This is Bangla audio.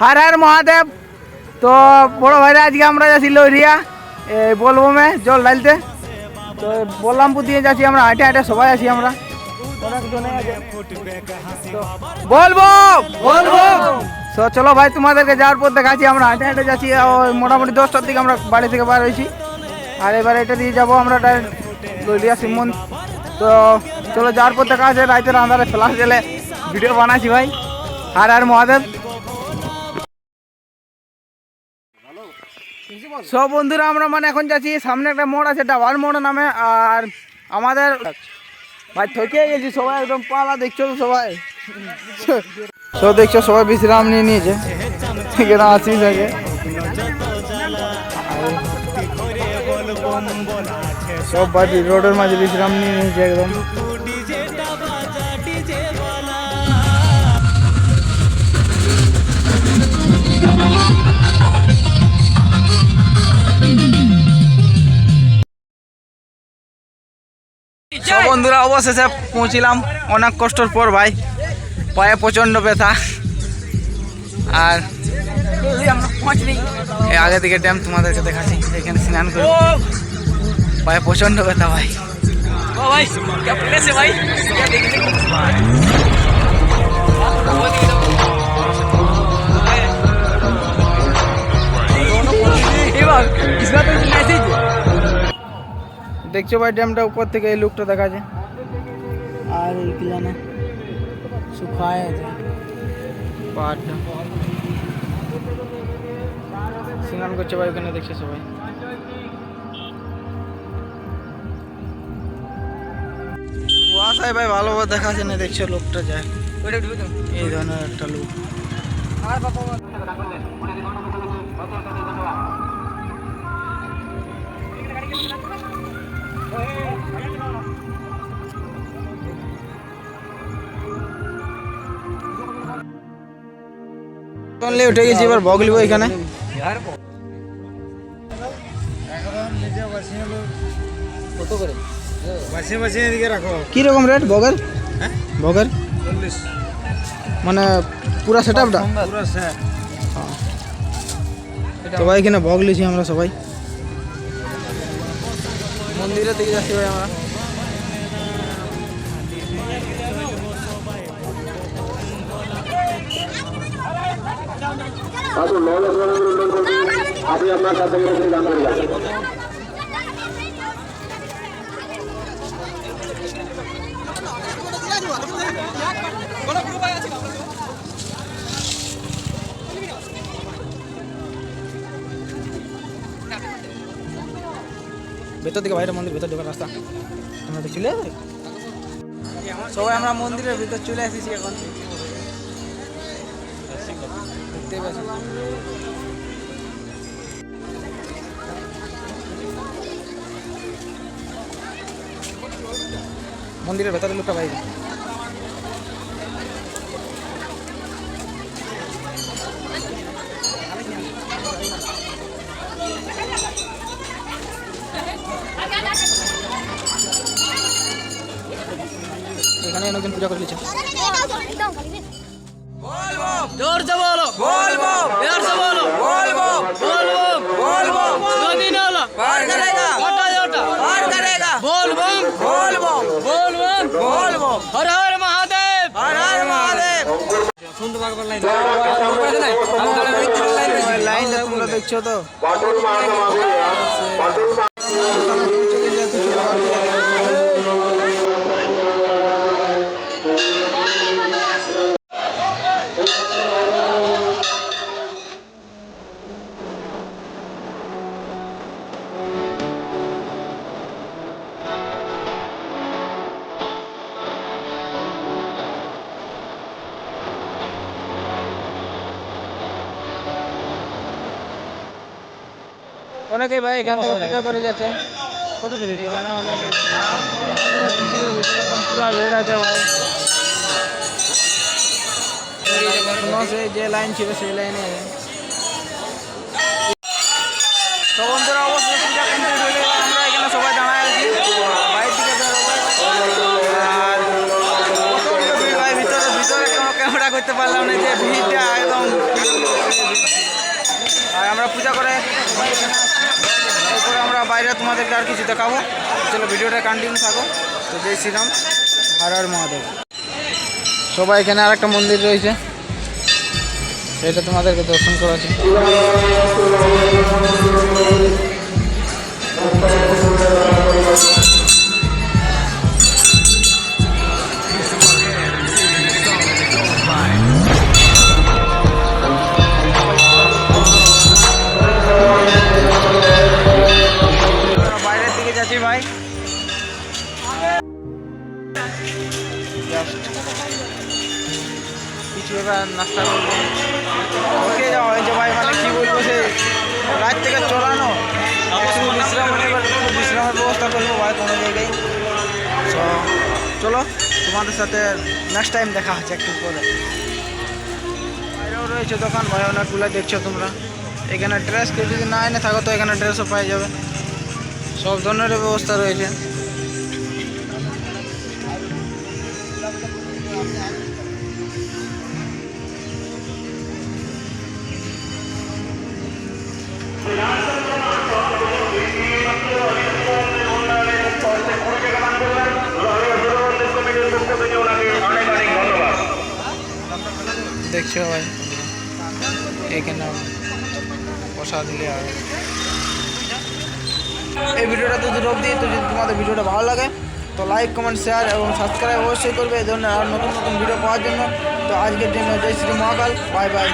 হার হার মহাদেব। তো বড় ভাইরা, আজকে আমরা যাচ্ছি লহরিয়া এই বলবমে জল ঢালতে। তো বললামপুর দিয়ে যাচ্ছি আমরা, হাঁটে হাঁটে সবাই আছি আমরা। বলব বলব। তো চলো ভাই, তোমাদেরকে যাওয়ার পর দেখাচ্ছি আমরা। হাঁটে হাঁটে যাচ্ছি ওই মোটামুটি দশটার দিকে আমরা বাড়ি থেকে বার হয়েছি। আর এবার এটা দিয়ে যাব আমরা লহরিয়া শিবমন তো চলো যাওয়ার পর দেখা আছে রাতের আন্ধারে ফ্লাশ গেলে ভিডিও বানাচ্ছি ভাই। আর আর মহাদেব। সব বন্ধুরা, আমরা মানে এখন যাচ্ছি, সামনে একটা মোড় আছে ডাবার মোড় নামে, আর আমাদের ভাই থকে গেছি, সবাই একদম পালা, দেখছ তো সবাই? সব দেখছ, সবাই বিশ্রাম নিয়ে নিয়েছে। সব বাড়ি রোডের মাঝে বিশ্রাম নিয়ে নিয়েছে একদম। অবশেষে পৌঁছিলাম অনেক কষ্টর পর ভাই। পায়ে প্রচণ্ড ব্যথা। আর এই আগে দিকে ড্যাম তোমাদেরকে দেখাচ্ছি, এখানে স্নান করি। পায়ে প্রচণ্ড ব্যথা ভাই। দেখছ ভাই, ড্যামটা উপর থেকে এই লুকটা দেখা যায় আর এই কি জানে শুকায় আছে পাহাড়টা স্নান করছে ভাই ওখানে দেখছে সবাই কুয়াশায় ভাই ভালোভাবে দেখা যায় না দেখছ লোকটা যায় এই ধরনের একটা লোক অনলি উঠে গেছি এবার ভগ লিব এখানে। কত করে বাছিয়ে বাছিয়ে এদিকে রাখো কি রকম রেট ভগের? হ্যাঁ ভগের? মানে পুরা সেট। আপটা সবাই এখানে ভগ লিছি আমরা সবাই। মন্দিরের দিকে যাচ্ছি ভাই আমরা। আপনি আপনার সাথে গান করে যান ভেতর দিকে বাইরে মন্দির, ভেতর ঢোকার রাস্তা। আমরা তো চলে যাবে? সবাই আমরা মন্দিরের ভিতর চলে এসেছি এখন। দেখতে পাচ্ছি মন্দিরের ভেতরে লোকটা বাইরে। এখানে অনেকজন পূজা করে নিচ্ছে জোরসে বলো। বলব। দেখছ তো অনেকেই ভাই এখান থেকে পূজা করে যাচ্ছে। কত যে লাইন ছিল সেই লাইনে। আমরা এখানে সবাই আর ভিতরে ভিতরে কোনো ক্যামেরা করতে পারলাম না যে একদম। পূজা করে সবাই এখানে আসে। এরপরে আমরা বাইরে তোমাদেরকে আর কিছু দেখাবো। চলো ভিডিওটা কন্টিনিউ থাকো। তো জয় শ্রীরাম, হর হর মহাদেব। সবাই এখানে আর একটা মন্দির রয়েছে। সেটা তোমাদেরকে দর্শন করাচ্ছি। করব। ভাই মানে কি বলব সে থেকে চড়ানো বিশ্রাম বিশ্রামের ব্যবস্থা করব কোনো জায়গায়। চলো, তোমাদের সাথে নেক্সট টাইম দেখা হচ্ছে একটু পরে। বাইরেও রয়েছে দোকান ভাই অনেকগুলো দেখছ তোমরা। এখানে ড্রেস কেউ যদি না এনে থাকো, তো এখানে ড্রেসও পাই যাবে। সব ধরনের ব্যবস্থা রয়েছে। দেখছ হয় এখানে বসা দিলে আর। এই ভিডিওটা তো দূর অবধি, তো যদি তোমাদের ভিডিওটা ভালো লাগে, তো লাইক কমেন্ট শেয়ার এবং সাবস্ক্রাইব অবশ্যই করবে। এই ধরনের আর নতুন নতুন ভিডিও পাওয়ার জন্য। তো আজকের জন্য জয় শ্রী মহাকাল। Bye bye